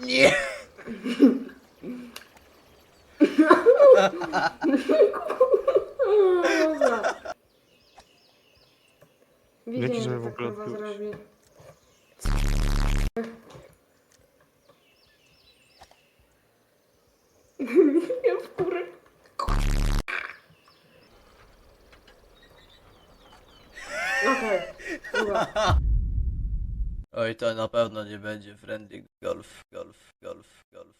Nie! Dobra. Jaki że żeby w tak ogóle zrobi. Ja w kurę. Okej, dobra. Oj, to na pewno nie będzie friendly golf, golf, golf, golf.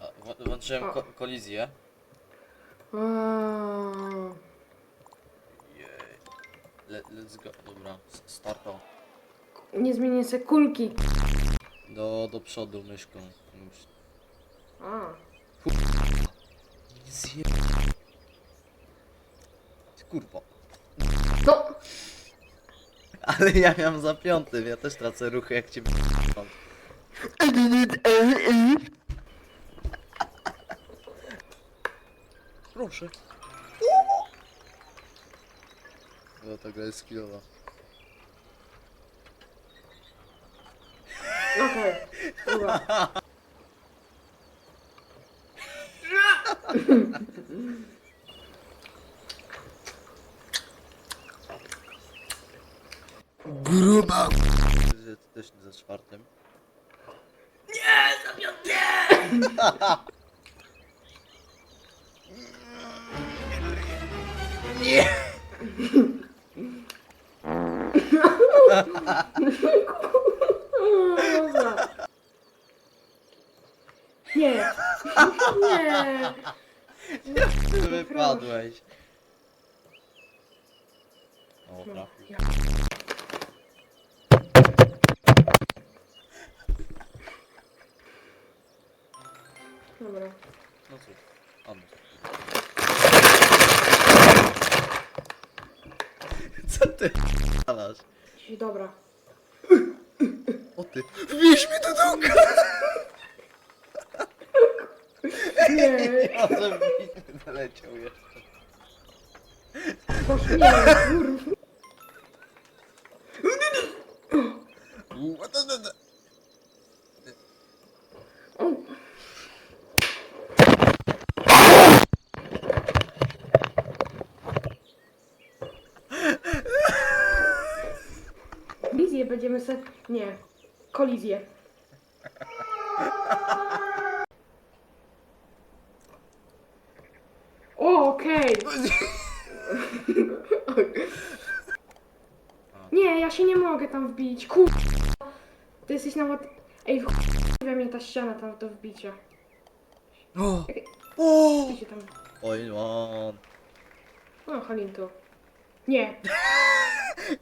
A, wł- włączyłem ko kolizję. Jej. Le let's go. Dobra, s- starto. Nie zmienię se kulki. Do, do przodu myszką. Już. A. Zje... Kurwa. No! Ale ja miałem za piątym, ja też tracę ruchy jak cię Proszę. No ta gra jest skillowa. Okej, dobra. Gruba! Ty też za czwartym. Nie, za piątym! Nie. Nie. Nie! Ty wypadłeś. O, No, trafił. ja. Dobra. No cóż, Anus. Co ty alasz? Dobra. O ty. Wieź mnie do dołka! Nie. A że mi wyleciał jeszcze. Nie, kurwa. O, Kolizję będziemy se... Nie. Kolizję. O, okej. Nie, ja się nie mogę tam wbić. Kur... Ty jesteś na ład... Ej, wkurwia mnie ta ściana tam do wbicia. O! O! Ty się tam... Oj, no. O. Nie.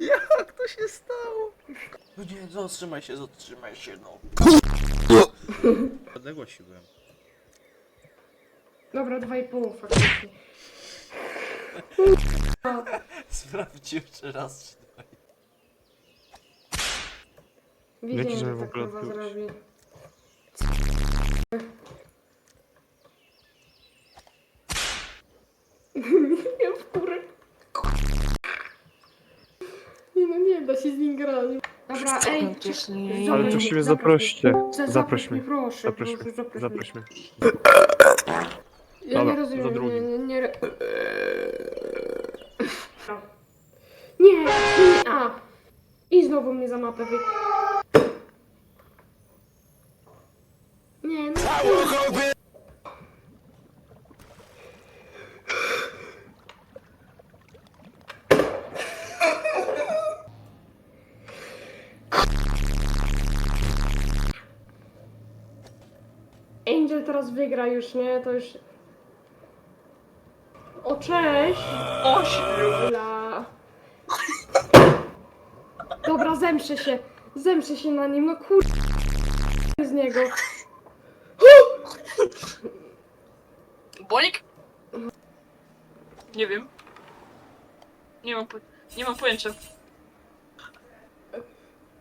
Jak to się stało? No nie, zatrzymaj się, zatrzymaj się, no. Odległości byłem. Dobra, dwa i pół faktycznie. Sprawdź jeszcze raz, czy dwa. Wiedziałem, żeby że w tak ogóle kurwa odpiąć? zrobi. Ja w kurę. Da się z nim grać. Dobra, ej, czy- Ale to siebie zaproś mnie. zaproście. Za- Zaproś mnie, proszę, Zaproś proszę, mnie. zaproś Zaproś mnie. Ja Dobra, nie rozumiem, za drugim. nie, nie, nie... Nie, nie, a. I znowu mnie za mapę wy... Nie, no... Angel teraz wygra już, nie? To już... O, cześć! Ośmiula! Dobra, zemszę się. Zemszę się na nim, no kur... z niego. Bolik? Nie wiem. Nie mam, po... nie mam pojęcia.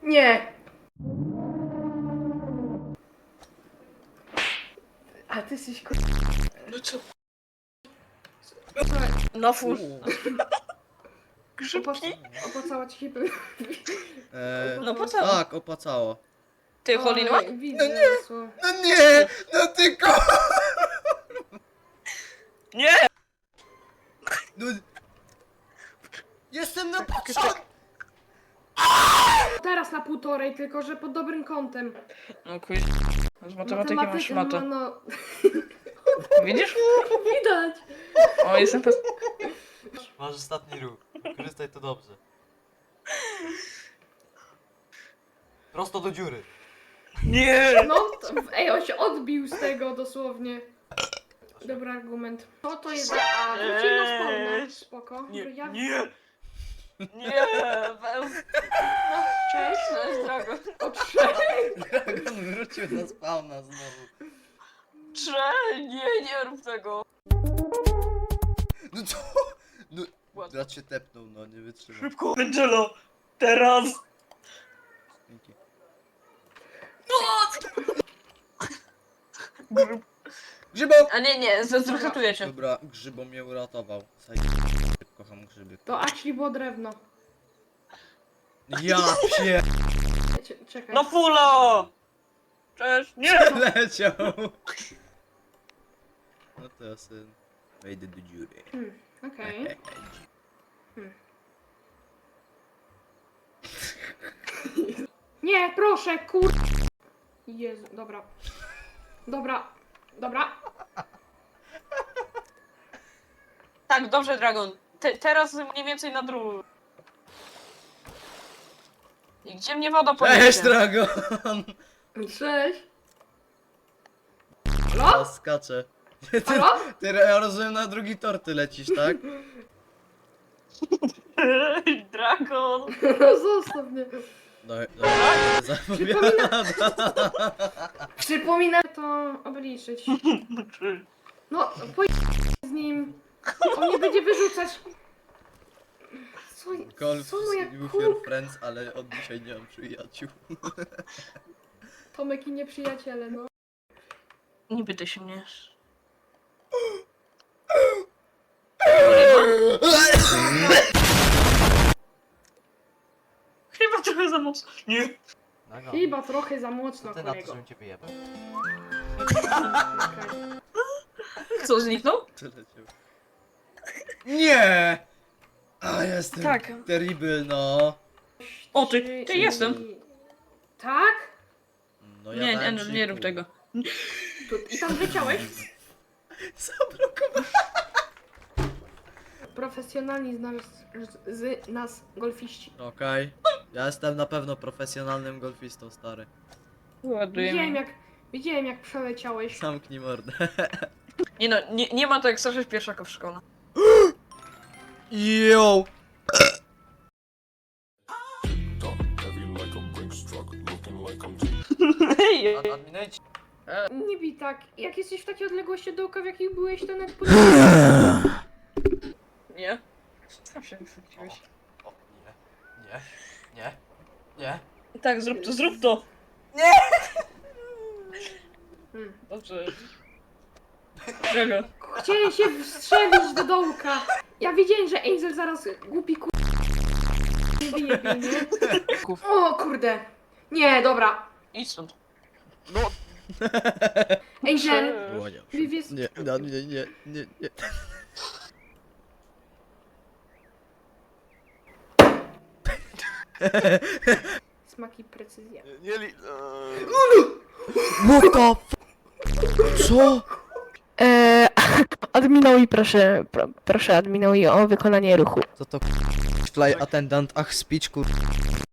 Nie! A ty jesteś kur... No co? Na full. Opa- Opłacała ci się... Eee, No po co? Tak, opłacało. Ty, One? Oj, Widzę, co. No nie! No ty ko... Nie! No... Jestem na początku! Teraz na półtorej, tylko że pod dobrym kątem. No kuj... Z matematyki masz matę. no, no. Widzisz? Widać. O, jestem pewien. Masz ostatni ruch. Korzystaj to dobrze. Prosto do dziury. Nie! No, to, ej, on się odbił z tego dosłownie. Dobry argument. Co to jest za... A, na. Spoko. Nie, Ja... nie! Nie! Weł. No, cześć, cześć, drogo. O, trzech. Dragon wrócił na spawna znowu. Cześć, nie, nie rób tego. No co? No... Ładnie. Brat się tepnął, no nie wytrzymał. Szybko, Angelo! Teraz! Dzięki. Grzybo! A nie, nie, zresetuję cię. Dobra, grzybo mnie uratował. Saj... Grzyby. To actually było drewno. Ja. Cie- Czekaj. No fula! Cześć, nie! Leciał! No to ja sobie wejdę do dziury. Hmm, Okej. Nie, proszę, kur... Jezu, dobra. Dobra, dobra. Tak, dobrze, Dragon. Te, teraz mniej więcej na drugą. I gdzie mnie woda Cześć, poniesie? Dragon! Cześć. Ja Halo? skaczę. Ty, Halo? ty, ja rozumiem, na drugi tor ty lecisz, tak? Dragon! Zostaw mnie. No, no, zapowiada. Przypominam to obliczyć. No, po z nim. On mnie będzie wyrzucać. Co, Golf co moja with your friends, ale od dzisiaj nie mam przyjaciół. Tomek i nieprzyjaciele, no. Nie pytaj się mnie. Chyba trochę za mocno. Nie. Chyba trochę za mocno, Ty na to, kolego. żebym cię wyjebał. Okej. Co, zniknął? Ty leciał. Nie! A, jestem Tak. terrible, no. O, ty, Trzy ty i- jestem. Tak? No ja Nie, dałem nie, ci nie rób pół. tego. Tu, I tam leciałeś? Zablokowałem. Profesjonalni z nas, z nas golfiści. Okej. Ja jestem na pewno profesjonalnym golfistą, stary. Ładuję. Widziałem jak, widziałem jak przeleciałeś. Zamknij mordę. Nie no, nie, nie ma to jak starszych pierwszaka w szkole. Adminujcie. Nie bij tak. Jak jesteś w takiej odległości od oka, w jakiej byłeś, to nawet pod... Nie. Sam się wychwyciłeś. O, nie. Nie. Nie. Nie. Tak, zrób to, zrób to! Hmm. Dobrze. Czego? Chciałem się wstrzelić do dołka. Ja wiedziałem, że Angel zaraz głupi ku... Nie wyjebie, nie? O kurde. Nie, dobra. Idź stąd. Angel, Błoniał. Vivius... Nie, no, nie, nie, nie, nie. Smaki precyzja. Nie li... What the f... Co? Eee, adminowi proszę, pro, proszę adminowi o wykonanie ruchu. Co to fly attendant, ach speech kur...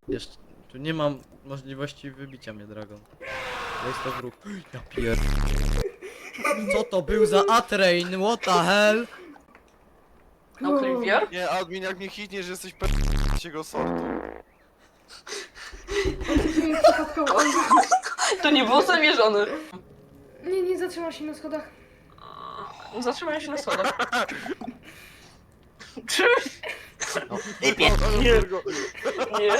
Jeszcze, tu nie mam możliwości wybicia mnie, Dragon. To jest to wróg. Ja pier... Co to był za A-train? What the hell? No, Clivier? Nie, admin, jak mnie hitniesz, że jesteś pe... go sortu. To nie było zamierzone. Nie, nie zatrzymał się na schodach. Zatrzymaj się na schodach. Czy? Nie, Nie. Nie.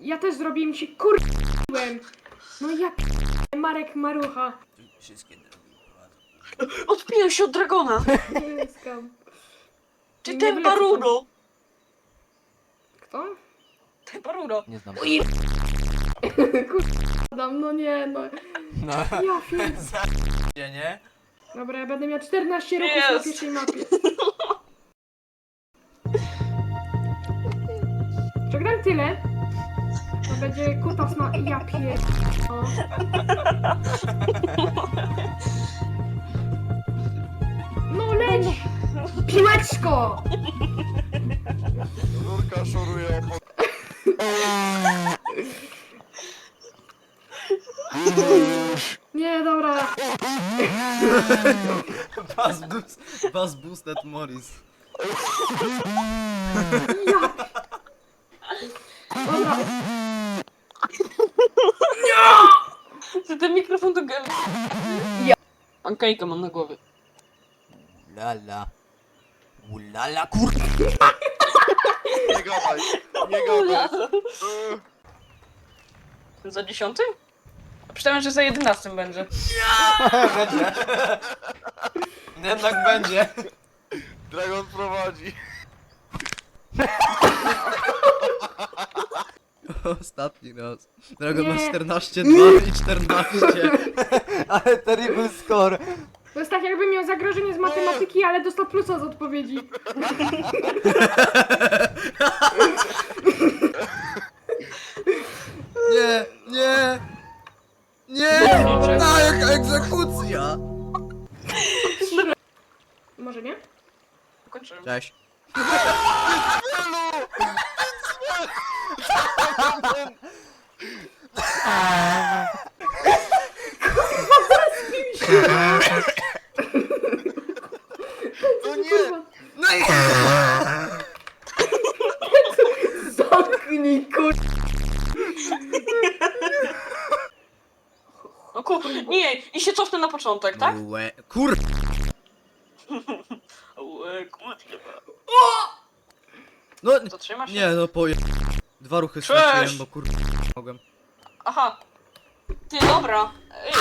Ja też zrobiłem się kurwiłem. No jak Marek Marucha. Wszystkie drogi się od dragona! Nie skam. Nie ten wlecę baruno! Kto? Chyba Ruro. Nie znam. Adam, no nie, no. No. Ja wiem. Nie, nie? Dobra, ja będę miał 14 ruchów na Jest. pierwszej mapie. Przegram tyle. To będzie kutas na... Ja pier... O. No leć! Piłeczko! Rurka szoruje o Nie, dobra. Buzz, boost, buzz boosted Morris. Ja... Dobra, Ty ten mikrofon do gęby. Ja. Pankejka mam na głowie. Lala. Ulala, kur... Nie gadaj, nie gadaj. Za dziesiąty? Przynajmniej, że za jedenastym będzie. będzie. Jednak będzie. Dragon prowadzi. Ostatni raz. Dragon ma Nie. 14, 2 i 14. Ale terrible score. to jest tak jakby miał zagrożenie z matematyki, ale dostał plusa z odpowiedzi. Początek, tak? Łe... Kur... Ue, kurwa. No, Zatrzymasz się? nie no poje... Dwa ruchy Cześć! straciłem, bo kur... mogłem. Aha. Ty, dobra. Ej,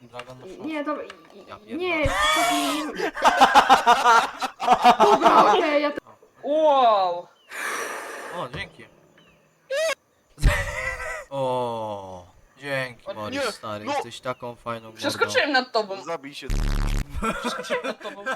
Dragon no Nie, dobra. Ja pierdolę. Nie, cofnij. Dobra, okej, ja wow. O, dzięki. O, dzięki. Nie, stary, no. jesteś taką fajną mordą. Przeskoczyłem nad tobą. Zabij się. Przeskoczyłem nad tobą.